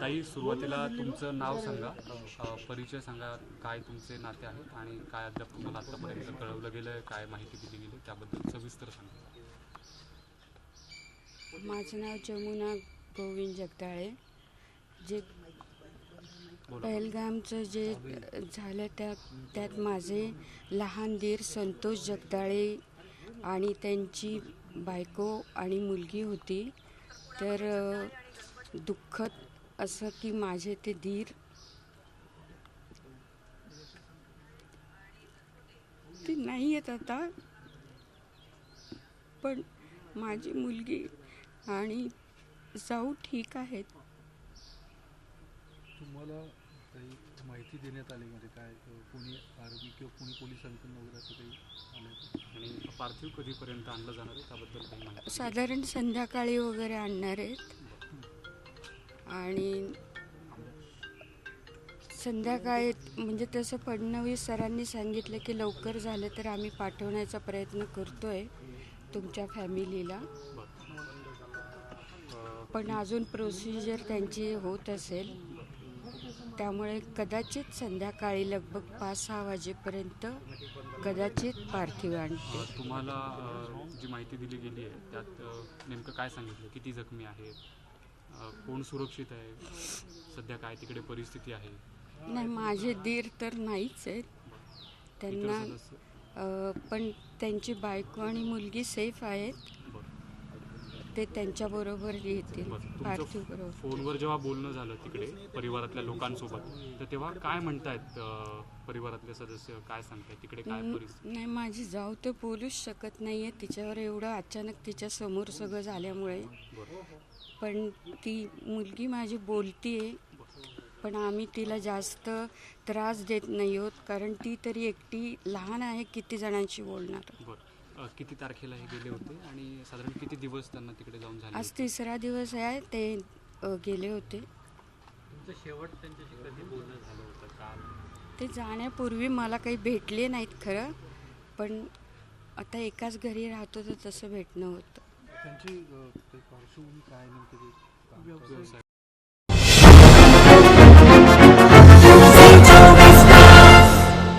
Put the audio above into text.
ताई सुरुवातीला तुमचं नाव सांगा. परिचय सांगा काय तुमचे नाते आहेत आणि काय अद्याप तुम्हाला आतापर्यंत कळवलं गेलं काय माहिती दिली गेली त्याबद्दल सविस्तर सांगा. माझं नाव जमुना गोविंद जगदाळे. जे पहलगामचं जे झालं त्या त्यात माझे लहान दीर संतोष जगदाळे आणि त्यांची बायको आणि मुलगी होती. तर दुःखद असं की माझे ते दीर ते नाही आहेत आता. पण माझी मुलगी आणि जाऊ ठीक आहेत. तुम्हाला काही माहिती देण्यात आली म्हणजे काय कोणी आर्मी किंवा कोणी पोलिसांकडून वगैरे असं काही आणि पार्थिव कधीपर्यंत आणलं जाणार आहे? त्याबद्दल काही साधारण संध्याकाळी वगैरे आणणार आहेत. आणि संध्याकाळी म्हणजे तसं फडणवीस सरांनी सांगितलं की लवकर झालं तर आम्ही पाठवण्याचा प्रयत्न करतोय तुमच्या फॅमिलीला. पण अजून प्रोसिजर त्यांची होत असेल त्यामुळे कदाचित संध्याकाळी लगभग पाच सहा वाजेपर्यंत कदाचित पार्थिव आणते तुम्हाला जी माहिती दिली गेली आहे त्यात नेमकं काय सांगितलं? किती जखमी आहेत? कोण सुरक्षित आहे? सध्या काय तिकडे परिस्थिती आहे? नाही माझे दीर तर नाहीच आहेत. त्यांना पण त्यांची बायको आणि मुलगी सेफ आहेत. ते त्यांच्याबरोबर येतील पार्थिव बरोबर फोनवर जेव्हा बोलणं झालं तिकडे परिवारातल्या लोकांसोबत तर तेव्हा काय म्हणतायत परिवारातले सदस्य? काय सांगतायत? तिकडे काय नाही माझी जाऊ तर बोलूच शकत नाही आहे तिच्यावर एवढं अचानक तिच्या समोर सगळं झाल्यामुळे. पण ती मुलगी माझी बोलतीये. पण आम्ही तिला जास्त त्रास देत नाही आहोत कारण ती तरी एकटी लहान आहे किती जणांशी बोलणार? किती तारखेला हे गेले होते आणि साधारण किती दिवस त्यांना तिकडे जाऊन झाले आज? तिसरा दिवस आहे ते अ, गेले होते. तुमचं शेवट त्यांच्याशी कधी बोलणं झालं होतं? काल? ते जाण्यापूर्वी मला काही भेटले नाहीत खरं पण आता एकाच घरी राहतो तर तसं भेटणं होतं. त्यांची अ, पार्श्वभूमी काय नेमकं? ते काम करतात? व्यवसाय.